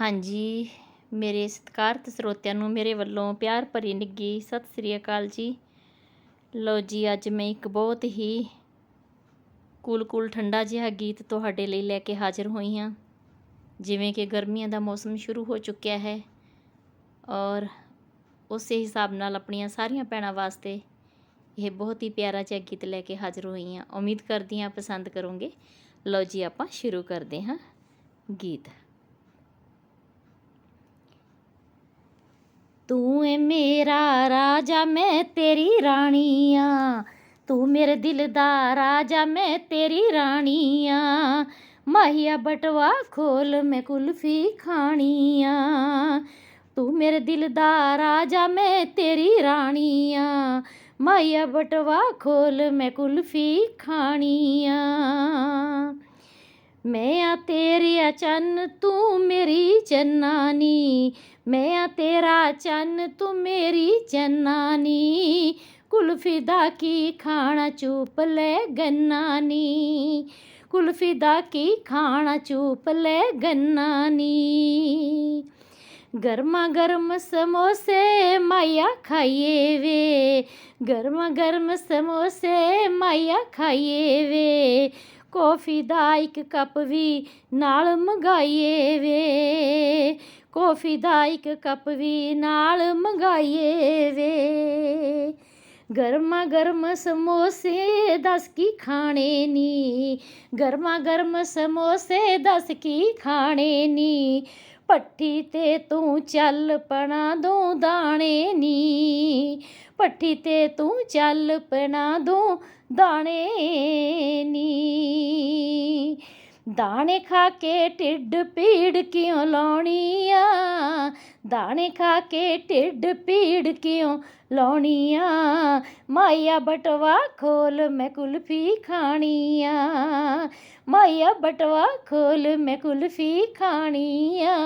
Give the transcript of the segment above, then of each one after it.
ਹਾਂਜੀ, ਮੇਰੇ ਸਤਿਕਾਰਤ ਸਰੋਤਿਆਂ ਨੂੰ ਮੇਰੇ ਵੱਲੋਂ ਪਿਆਰ ਭਰੀ ਨਿੱਘੀ ਸਤਿ ਸ੍ਰੀ ਅਕਾਲ ਜੀ। ਲੋ ਜੀ, ਅੱਜ ਮੈਂ ਇੱਕ ਬਹੁਤ ਹੀ ਕੂਲ ਕੂਲ ਠੰਡਾ ਜਿਹਾ ਗੀਤ ਤੁਹਾਡੇ ਲਈ ਲੈ ਕੇ ਹਾਜ਼ਰ ਹੋਈ ਹਾਂ। ਜਿਵੇਂ ਕਿ ਗਰਮੀਆਂ ਦਾ ਮੌਸਮ ਸ਼ੁਰੂ ਹੋ ਚੁੱਕਿਆ ਹੈ ਔਰ ਉਸੇ ਹਿਸਾਬ ਨਾਲ ਆਪਣੀਆਂ ਸਾਰੀਆਂ ਭੈਣਾਂ ਵਾਸਤੇ ਇਹ ਬਹੁਤ ਹੀ ਪਿਆਰਾ ਜਿਹਾ ਗੀਤ ਲੈ ਕੇ ਹਾਜ਼ਰ ਹੋਈ ਹਾਂ। ਉਮੀਦ ਕਰਦੀ ਹਾਂ ਪਸੰਦ ਕਰੋਗੇ। ਲਓ ਜੀ, ਆਪਾਂ ਸ਼ੁਰੂ ਕਰਦੇ ਹਾਂ ਗੀਤ। ਤੂੰ ਏ ਮੇਰਾ ਰਾਜਾ, ਮੈਂ ਤੇਰੀ ਰਾਣੀ ਆ। ਤੂੰ ਮੇਰੇ ਦਿਲ ਦਾ ਰਾਜਾ, ਮੈਂ ਤੇਰੀ ਰਾਣੀ ਆ। ਮਾਹੀਆ ਬਟਵਾ ਖੋਲ, ਮੈਂ ਕੁਲਫੀ ਖਾਣੀ ਆ। ਤੂੰ ਮੇਰੇ ਦਿਲ ਦਾ ਰਾਜਾ, ਮੈਂ ਤੇਰੀ ਰਾਣੀ ਆ। ਮਾਹੀਆ ਬਟਵਾ ਖੋਲ, ਮੈਂ ਕੁਲਫੀ ਖਾਣੀ ਆ। ਤੇਰੀ ਆ ਚੰਨ ਤੂੰ ਮੇਰੀ ਚੰਨਾਨੀ ਮੈਂ ਤੇਰਾ ਚੰਨ ਤੂੰ ਮੇਰੀ ਚੰਨਾਨੀ ਕੁਲਫੀ ਦਾ ਕੀ ਖਾਣਾ ਚੁੱਪ ਲੈ ਗੰਨਾਨੀ? ਕੁਲਫੀ ਦਾ ਕੀ ਖਾਣਾ ਚੁੱਪ ਲੈ ਗੰਨਾਨੀ? ਗਰਮਾ ਗਰਮ ਸਮੋਸੇ ਮਾਇਆ ਖਾਈਏ ਵੇ, ਗਰਮਾ ਗਰਮ ਸਮੋਸੇ ਮਾਇਆ ਖਾਈਏ ਵੇ। ਕੌਫੀ ਦਾ ਇੱਕ ਕੱਪ ਵੀ ਨਾਲ ਮੰਗਾਈਏ ਵੇ। ਕੌਫੀ ਦਾ ਇੱਕ ਕੱਪ ਵੀ ਨਾਲ ਮੰਗਾਈਏ ਵੇ। ਗਰਮਾ ਗਰਮ ਸਮੋਸੇ ਦੱਸ ਕੀ ਖਾਣੇ ਨੀ। ਗਰਮਾ ਗਰਮ ਸਮੋਸੇ ਦੱਸ ਕੀ ਖਾਣੇ ਨੀ। ਭੱਠੀ ਤੇ ਤੂੰ ਚੱਲ ਪਣਾ ਦੋ ਦਾਣੇ ਨੀ। ਭੱਠੀ ਤੇ ਤੂੰ ਚੱਲ ਪਣਾ ਦੋ ਦਾਣੇ ਨੀ। ਦਾਣੇ ਖਾ ਕੇ ਢਿੱਡ ਪੀੜ ਕਿਉਂ ਲਾਉਣੀ ਆ ਦਾਣੇ ਖਾ ਕੇ ਢਿੱਡ ਪੀੜ ਕਿਉਂ ਲਾਉਣੀ ਆ ਮਾਇਆ ਬਟਵਾ ਖੋਲ ਮੈਂ ਕੁਲਫੀ ਖਾਣੀ ਆ ਮਾਇਆ ਬਟਵਾ ਖੋਲ ਮੈਂ ਕੁਲਫੀ ਖਾਣੀ ਆ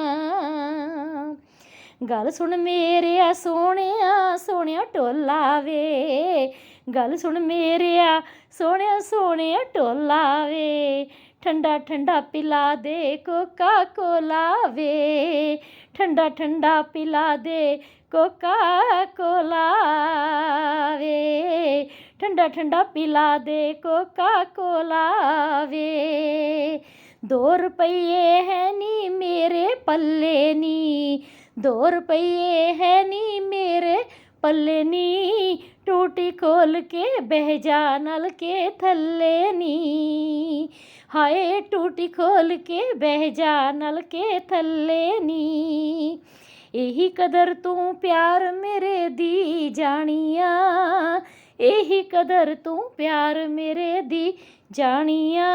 ਗੱਲ ਸੁਣ ਮੇਰਿਆ ਸੋਹਣਿਆ ਸੋਹਣਿਆ ਢੋਲਾ ਵੇ। ਗੱਲ ਸੁਣ ਮੇਰਿਆ, ਸੋਹਣਿਆ ਸੋਹਣਿਆ ਢੋਲਾ ਵੇ। ਠੰਡਾ ਠੰਡਾ ਪਿਲਾ ਦੇ ਕੋਕਾ ਕੋਲਾ ਵੇ ਠੰਡਾ ਠੰਡਾ ਪਿਲਾ ਦੇ ਕੋਕਾ ਕੋਲਾ ਵੇ ਠੰਡਾ ਠੰਡਾ ਪਿਲਾ ਦੇ ਕੋਕਾ ਕੋਲਾ ਵੇ ਦੋ ਰੁਪਏ ਹੈ ਨੀ ਮੇਰੇ ਪੱਲੇ ਨੀ। ਦੋ ਰੁਪਏ ਹੈ ਨੀ ਮੇਰੇ ਪੱਲੇ ਨੀ। ਟੂਟੀ ਖੋਲ ਕੇ ਬਹਿ ਜਾ ਨਲ ਕੇ ਥੱਲੇ ਨੀ। ਹਾਏ ਟੂਟੀ ਖੋਲ ਕੇ ਬਹਿ ਜਾ ਨਲ ਕੇ ਥੱਲੇ ਨੀ। ਇਹੀ ਕਦਰ ਤੂੰ ਪਿਆਰ ਮੇਰੇ ਦੀ ਜਾਣੀਆ। ਇਹੀ ਕਦਰ ਤੂੰ ਪਿਆਰ ਮੇਰੇ ਦੀ ਜਾਣੀਆ।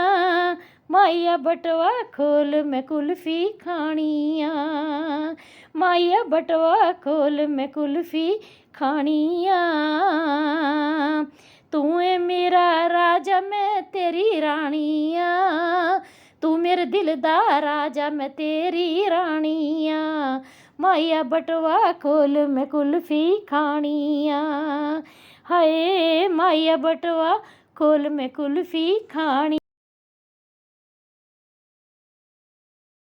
ਮਾਇਆ ਬਟਵਾ ਖੋਲ ਮੈਂ ਕੁਲਫੀ ਖਾਣੀਆ। ਮਾਇਆ ਬਟਵਾ ਖੋਲ ਮੈਂ ਕੁਲਫੀ ਖਾਣੀਆ। ਤੂੰ ਏ ਮੇਰਾ ਰਾਜਾ, ਮੈਂ ਤੇਰੀ ਰਾਣੀ ਮੇਰੇ ਦਿਲ ਦਾ ਰਾਜਾ ਮੈਂ ਤੇਰੀ ਰਾਣੀ ਆ ਮਾਇਆ ਬਟਵਾ ਖੋਲ ਮੈਂ ਕੁਲਫੀ ਖਾਣੀ ਆ ਹਾਏ ਮਾਇਆ ਬਟਵਾ ਖੋਲ ਮੈਂ ਕੁਲਫੀ ਖਾਣੀ